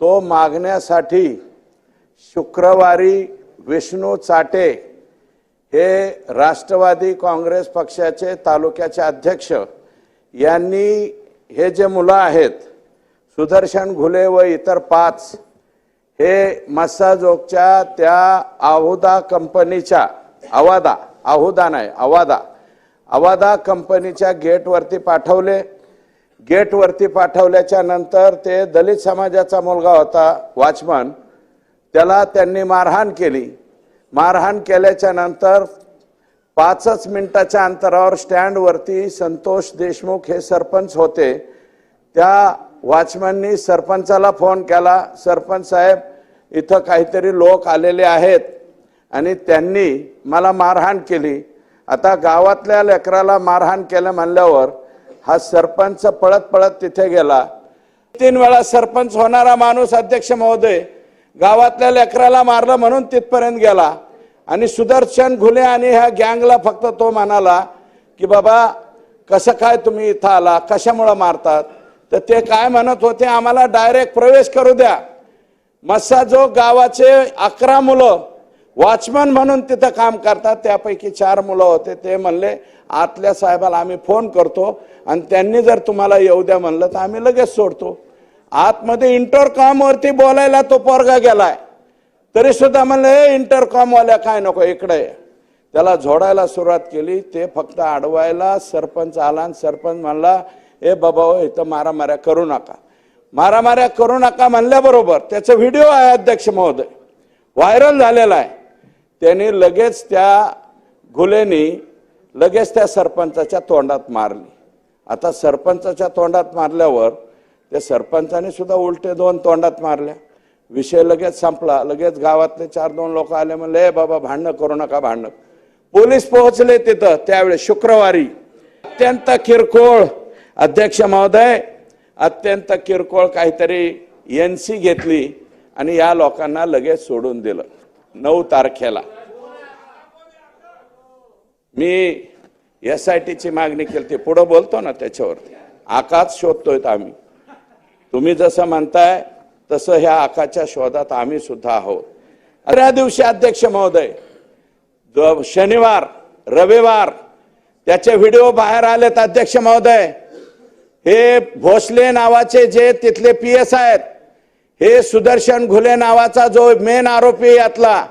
तो मागण्यासाठी शुक्रवारी विष्णू चाटे हे राष्ट्रवादी काँग्रेस पक्षाचे तालुक्याचे अध्यक्ष यांनी हे जे मुलं आहेत सुदर्शन घुले व इतर पाच हे मस्साजोगच्या त्या आहुदा कंपनीच्या अवादा आहुदा नाही अवादा अवादा कंपनीच्या गेटवरती पाठवले. गेटवरती पाठवल्याच्या नंतर ते दलित समाजाचा मुलगा होता वॉचमन. त्याला त्यांनी मारहाण केली. मारहाण केल्याच्यानंतर पाचच मिनिटाच्या अंतरावर स्टँडवरती संतोष देशमुख हे सरपंच होते. त्या वॉचमननी सरपंचाला फोन केला. सरपंच साहेब इथं काहीतरी लोक आलेले आहेत आणि त्यांनी मला मारहाण केली. आता गावातल्या लेकराला मारहाण केलं म्हणल्यावर हा सरपंच पळत पळत तिथे गेला. तीन वेळा सरपंच होणारा माणूस अध्यक्ष महोदय गावातल्या लेकराला मारलं म्हणून तिथपर्यंत गेला. आणि सुदर्शन घुले आणि ह्या गँगला फक्त तो म्हणाला की बाबा कसं काय तुम्ही इथं आला? कशामुळं मारतात? तर ते काय म्हणत होते आम्हाला डायरेक्ट प्रवेश करू द्या. मस्साजो गावाचे अकरा मुलं वॉचमन म्हणून तिथं काम करतात. त्यापैकी चार मुलं होते. ते म्हणले आतल्या साहेबाला आम्ही फोन करतो आणि त्यांनी जर तुम्हाला येऊ द्या म्हणलं तर आम्ही लगेच सोडतो. आतमध्ये इंटरकॉमवरती बोलायला तो पोरगा गेलाय. तरी सुद्धा म्हणलं हे इंटरकॉमवाल्या काय नको इकडे त्याला झोडायला सुरुवात केली. ते फक्त अडवायला सरपंच आला आणि सरपंच म्हणला ए बाबा हो, इथं मारामाऱ्या करू नका. मारामाऱ्या करू नका म्हणल्याबरोबर त्याचा व्हिडिओ आहे अध्यक्ष महोदय. व्हायरल झालेला आहे. त्यांनी लगेच त्या घुलेने लगेच त्या सरपंचाच्या तोंडात मारली. आता सरपंचाच्या तोंडात मारल्यावर त्या सरपंचाने सुद्धा उलटे दोन तोंडात मारल्या. विषय लगेच संपला. लगेच गावातले चार दोन लोक आले म्हणले बाबा भांडणं करू नका भांडणं. पोलीस पोहोचले तिथं त्यावेळेस शुक्रवारी. अत्यंत किरकोळ. अध्यक्ष महोदय अत्यंत किरकोळ काहीतरी एन सी घेतली आणि या लोकांना लगेच सोडून दिलं. नऊ तारखेला. मी एस आय टीची मागणी केली ती पुढं बोलतो ना त्याच्यावरती. आकाच शोधतोय आम्ही. तुम्ही जसं म्हणताय तसं ह्या आकाच्या शोधात आम्ही सुद्धा आहोत. त्या दिवशी अध्यक्ष महोदय शनिवार रविवार त्याचे व्हिडिओ बाहेर आलेत अध्यक्ष महोदय. हे भोसले नावाचे जे तिथले पी एस आहेत हे सुदर्शन घुले नावाचा जो मेन आरोपी यातला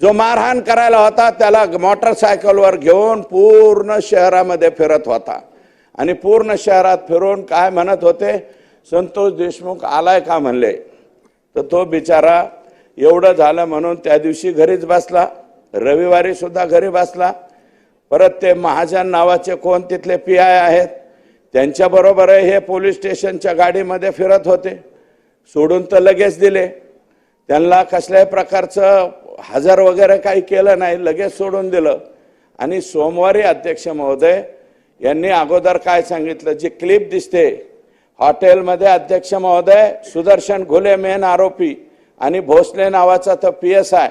जो मारहाण करायला होता त्याला मोटरसायकलवर घेऊन पूर्ण शहरामध्ये फिरत होता. आणि पूर्ण शहरात फिरून काय म्हणत होते? संतोष देशमुख आलाय का म्हणले? तर तो बिचारा एवढं झालं म्हणून त्या दिवशी घरीच बसला. रविवारी सुद्धा घरी बसला. परत ते महाजन नावाचे कोण तिथले पी आय आहेत त्यांच्याबरोबर हे पोलीस स्टेशनच्या गाडीमध्ये फिरत होते. सोडून तर लगेच दिले. त्यांना कसल्याही प्रकारचं हजर वगैरे काही केलं नाही लगेच सोडून दिलं. आणि सोमवारी अध्यक्ष महोदय यांनी अगोदर काय सांगितलं? जी क्लिप दिसते हॉटेलमध्ये अध्यक्ष महोदय सुदर्शन घुले मेन आरोपी आणि भोसले नावाचा तर पी एस आय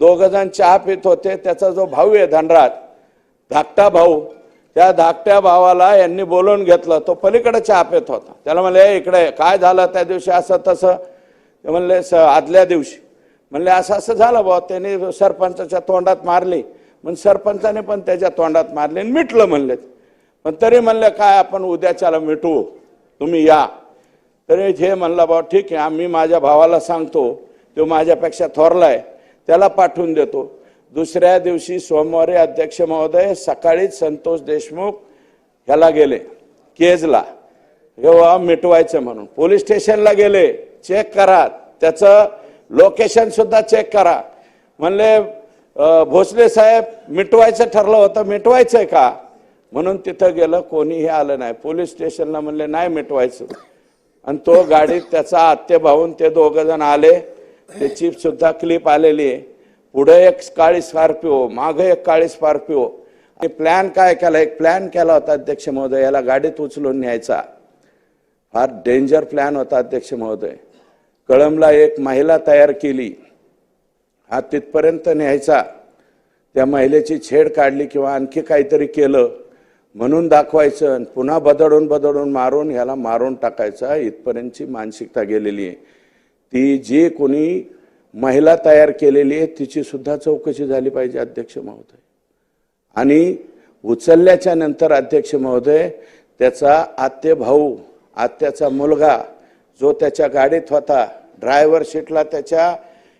दोघ जण चहा पित होते त्याचा जो भाऊ आहे धनराज धाकटा भाऊ त्या धाकट्या भावाला यांनी बोलवून घेतलं. तो पलीकडे चहा होता. त्याला म्हणले इकडे काय झालं त्या दिवशी? असं तसं. ते म्हणले "स- आदल्या दिवशी. म्हणले असं असं झालं बुवा. त्यांनी सरपंचाच्या तोंडात मारली. मग सरपंचाने पण त्याच्या तोंडात मारली आणि मिटलं म्हणले. पण तरी म्हणलं काय आपण उद्याच्याला मिटवू तुम्ही या. तरी हे म्हणलं बाबा ठीक आहे. आम्ही माझ्या भावाला सांगतो. तो माझ्यापेक्षा थोरला आहे. त्याला पाठवून देतो. दुसऱ्या दिवशी सोमवारी अध्यक्ष महोदय सकाळीच संतोष देशमुख ह्याला गेले केजला. जेव्हा मिटवायचं म्हणून. पोलीस स्टेशनला गेले चेक करा. त्याचं लोकेशन सुद्धा चेक करा. म्हणले भोसले साहेब मिटवायचं ठरलं होतं मिटवायचंय का? म्हणून तिथं गेलं कोणीही आलं नाही. पोलीस स्टेशनला म्हणले नाही मिटवायचं. आणि तो गाडीत त्याचा आत्ते भाऊन ते दोघं जण आले. त्याची सुद्धा क्लिप आलेली आहे. पुढे एक काळी स्कॉर्पिओ मागं एक काळी स्कॉर्पिओ. आणि प्लॅन काय केला? एक प्लॅन केला होता अध्यक्ष महोदय याला गाडीत उचलून न्यायचा. फार डेंजर प्लॅन होता अध्यक्ष महोदय. कळमला एक महिला तयार केली. हा तिथपर्यंत न्यायचा. त्या महिलेची छेड काढली किंवा आणखी काहीतरी केलं. म्हणून दाखवायचं आणि पुन्हा बदडून बदडून मारून ह्याला मारून टाकायचा. इथपर्यंतची मानसिकता गेलेली आहे. ती जी कोणी महिला तयार केलेली आहे तिची सुद्धा चौकशी झाली पाहिजे अध्यक्ष महोदय. आणि उचलल्याच्या नंतर अध्यक्ष महोदय त्याचा आत्य भाऊ आत्याचा मुलगा जो त्याच्या गाडीत होता ड्रायव्हर सीटला त्याच्या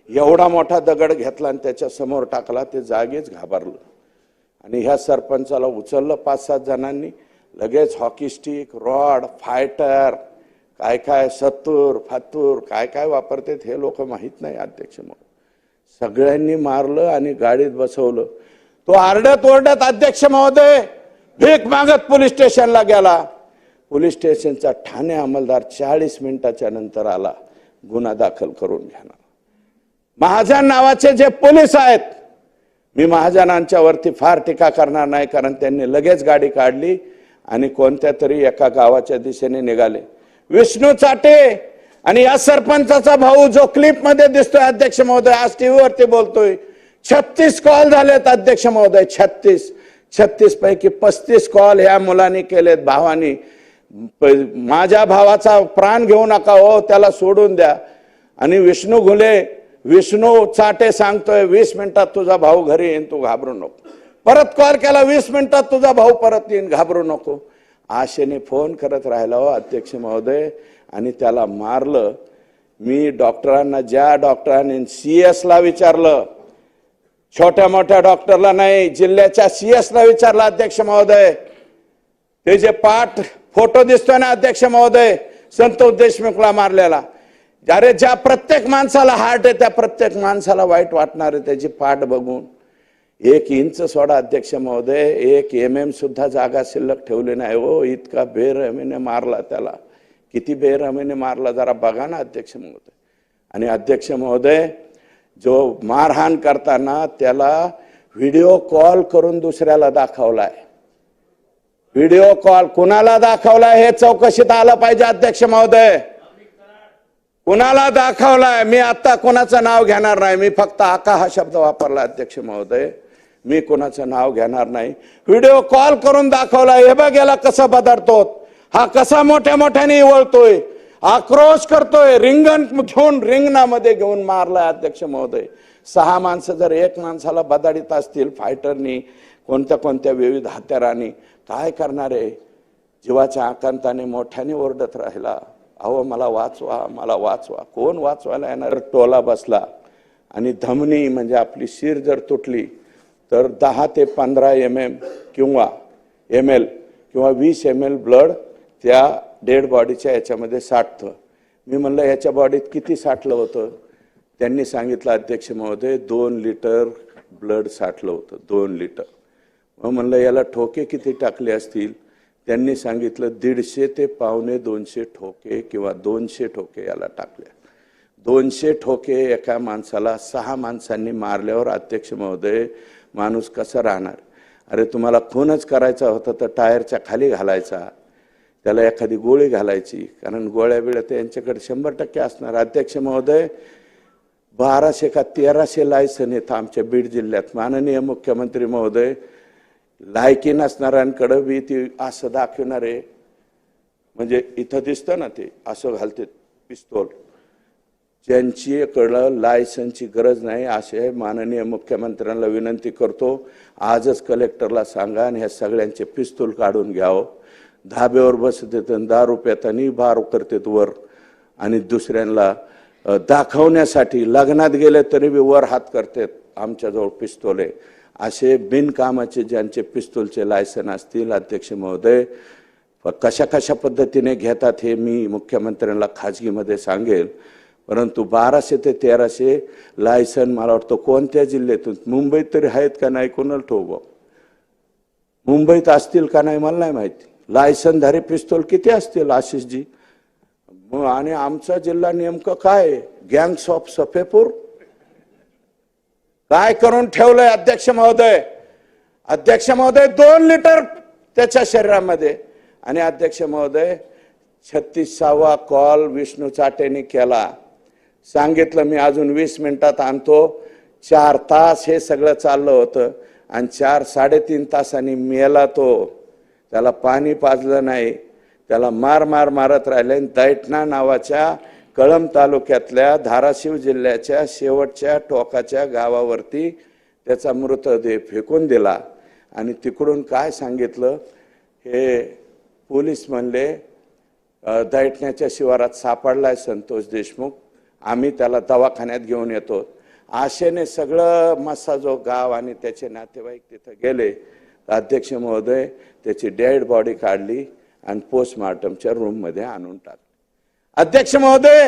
एवढा मोठा दगड घेतला आणि त्याच्यासमोर टाकला ते जागीच घाबरलं. आणि ह्या सरपंचाला उचललं पाच सात जणांनी. लगेच हॉकी स्टिक रॉड फायटर काय काय सत्तूर फातूर काय काय वापरतात हे लोक माहीत नाही अध्यक्ष म्हणून सगळ्यांनी मारलं आणि गाडीत बसवलं. तो आरडत ओरडत अध्यक्ष महोदय भीक मागत पोलीस स्टेशनला गेला. पोलीस स्टेशनचा ठाणे अंमलदार चाळीस मिनिटाच्या नंतर आला गुन्हा दाखल करून घेणार. महाजन नावाचे जे पोलीस आहेत मी महाजनांच्या वरती फार टीका करणार नाही कारण त्यांनी लगेच गाडी काढली आणि कोणत्या तरी एका गावाच्या दिशेने निघाले. विष्णू चाटे आणि या सरपंचाचा भाऊ जो क्लिपमध्ये दिसतोय अध्यक्ष महोदय आज टीव्हीवरती बोलतोय. छत्तीस कॉल झालेत अध्यक्ष महोदय छत्तीस. छत्तीस पैकी पस्तीस कॉल ह्या मुलांनी केलेत भावानी. माझ्या भावाचा प्राण घेऊ नका हो त्याला सोडून द्या. आणि विष्णू घुले विष्णू चाटे सांगतोय वीस मिनिटात तुझा भाऊ घरी येईन तू घाबरू नको. परत कॉल केला वीस मिनिटात तुझा भाऊ परत येईन घाबरू नको. आशेने फोन करत राहिला हो अध्यक्ष महोदय. आणि त्याला मारलं. मी डॉक्टरांना ज्या डॉक्टरांनी सी एसला विचारलं छोट्या मोठ्या डॉक्टरला नाही जिल्ह्याच्या सी एसला विचारलं अध्यक्ष महोदय. ते जे पाठ फोटो दिसतोय ना अध्यक्ष महोदय संतोष देशमुखला मारलेला. अरे ज्या प्रत्येक माणसाला हार्ट आहे त्या प्रत्येक माणसाला वाईट वाटणार आहे त्याची पाठ बघून. एक इंच सोडा अध्यक्ष महोदय एक एम एम सुद्धा जागा शिल्लक ठेवली नाही हो. इतका बेरहमीने मारला त्याला. किती बेरहमीने मारला जरा बघा ना अध्यक्ष महोदय. आणि अध्यक्ष महोदय जो मारहाण करताना त्याला व्हिडिओ कॉल करून दुसऱ्याला दाखवलाय. व्हिडिओ कॉल कुणाला दाखवलाय हे चौकशीत आलं पाहिजे अध्यक्ष महोदय. कुणाला दाखवलाय? मी आता कोणाचं नाव घेणार नाही. मी फक्त आका हा शब्द वापरला अध्यक्ष महोदय. मी कोणाचं नाव घेणार नाही. व्हिडिओ कॉल करून दाखवला हे बघ याला कसा बदलतो हा कसा मोठ्या मोठ्याने वळतोय आक्रोश करतोय. रिंगण घेऊन रिंगणामध्ये घेऊन मारलाय अध्यक्ष महोदय. सहा माणसं जर एक माणसाला बदाडीत असतील फायटरनी कोणत्या कोणत्या विविध हत्यारांनी काय करणार आहे? जीवाच्या आकांताने मोठ्याने ओरडत राहिला. अहो मला वाचवा मला वाचवा. कोण वाचवायला येणार? टोला बसला. आणि धमनी म्हणजे आपली शिर जर तुटली तर दहा ते पंधरा एम एम किंवा एम एल किंवा वीस एम एल ब्लड त्या डेड बॉडीच्या याच्यामध्ये साठतं. मी म्हणलं याच्या बॉडीत किती साठलं होतं? त्यांनी सांगितलं अध्यक्ष महोदय दोन लिटर ब्लड साठलं होतं दोन लिटर. मग म्हणलं याला ठोके किती टाकले असतील? त्यांनी सांगितलं दीडशे ते पावणे दोनशे ठोके किंवा दोनशे ठोके याला टाकले. दोनशे ठोके एका माणसाला सहा माणसांनी मारल्यावर अध्यक्ष महोदय माणूस कसं राहणार? अरे तुम्हाला खूनच करायचा होता तर टायरच्या खाली घालायचा. त्याला एखादी गोळी घालायची कारण गोळ्या बिळ्या तर यांच्याकडे शंभर टक्के असणार. अध्यक्ष महोदय बाराशे का तेराशे लायसन येतं आमच्या बीड जिल्ह्यात. माननीय मुख्यमंत्री महोदय लायकी नसणाऱ्यांकडं बी ती असं दाखवणार आहे म्हणजे इथं दिसतं ना ते असं घालते पिस्तोल. ज्यांच्याकडं लायसनची गरज नाही असे माननीय मुख्यमंत्र्यांना विनंती करतो. आजच कलेक्टरला सांगा आणि ह्या सगळ्यांचे पिस्तूल काढून घ्यावं. धाब्यावर बसतेत दारू पेतानी बारू करतेत वर. आणि दुसऱ्यांना दाखवण्यासाठी लग्नात गेले तरी बी वर हात करतात आमच्याजवळ पिस्तोल आहे. असे बिनकामाचे ज्यांचे पिस्तूलचे लायसन असतील अध्यक्ष महोदय कशा कशा पद्धतीने घेतात हे मी मुख्यमंत्र्यांना खाजगीमध्ये सांगेल. परंतु बाराशे ते तेराशे लायसन मला वाटतं कोणत्या जिल्ह्यातून? मुंबईत तरी आहेत का नाही? कोणाला ठोव मुंबईत असतील का नाही मला नाही माहिती. लायसनधारी पिस्तोल किती असतील आशिषजी? मग आणि आमचा जिल्हा नेमकं काय गँग्स ऑफ सफेपूर काय करून ठेवलंय अध्यक्ष महोदय? अध्यक्ष महोदय दोन लिटर त्याच्या शरीरामध्ये. आणि अध्यक्ष महोदय छत्तीसावा कॉल विष्णू चाटेने केला. सांगितलं मी अजून वीस मिनिटात आणतो. चार तास हे सगळं चाललं होतं आणि चार साडेतीन तासांनी मेला तो. त्याला पाणी पाजलं नाही. त्याला मार मार मारत राहिले आणि दैठणा नावाच्या कळंब तालुक्यातल्या धाराशिव जिल्ह्याच्या शेवटच्या टोकाच्या गावावरती त्याचा मृतदेह फेकून दिला. आणि तिकडून काय सांगितलं? हे पोलीस म्हणले दैठण्याच्या शिवारात सापडलाय संतोष देशमुख. आम्ही त्याला दवाखान्यात घेऊन येतो. आशेने सगळं मस्साजो गाव आणि त्याचे नातेवाईक तिथं गेले. अध्यक्ष महोदय त्याची डेड बॉडी काढली आणि पोस्टमार्टमच्या रूममध्ये आणून टाकली. अध्यक्ष महोदय!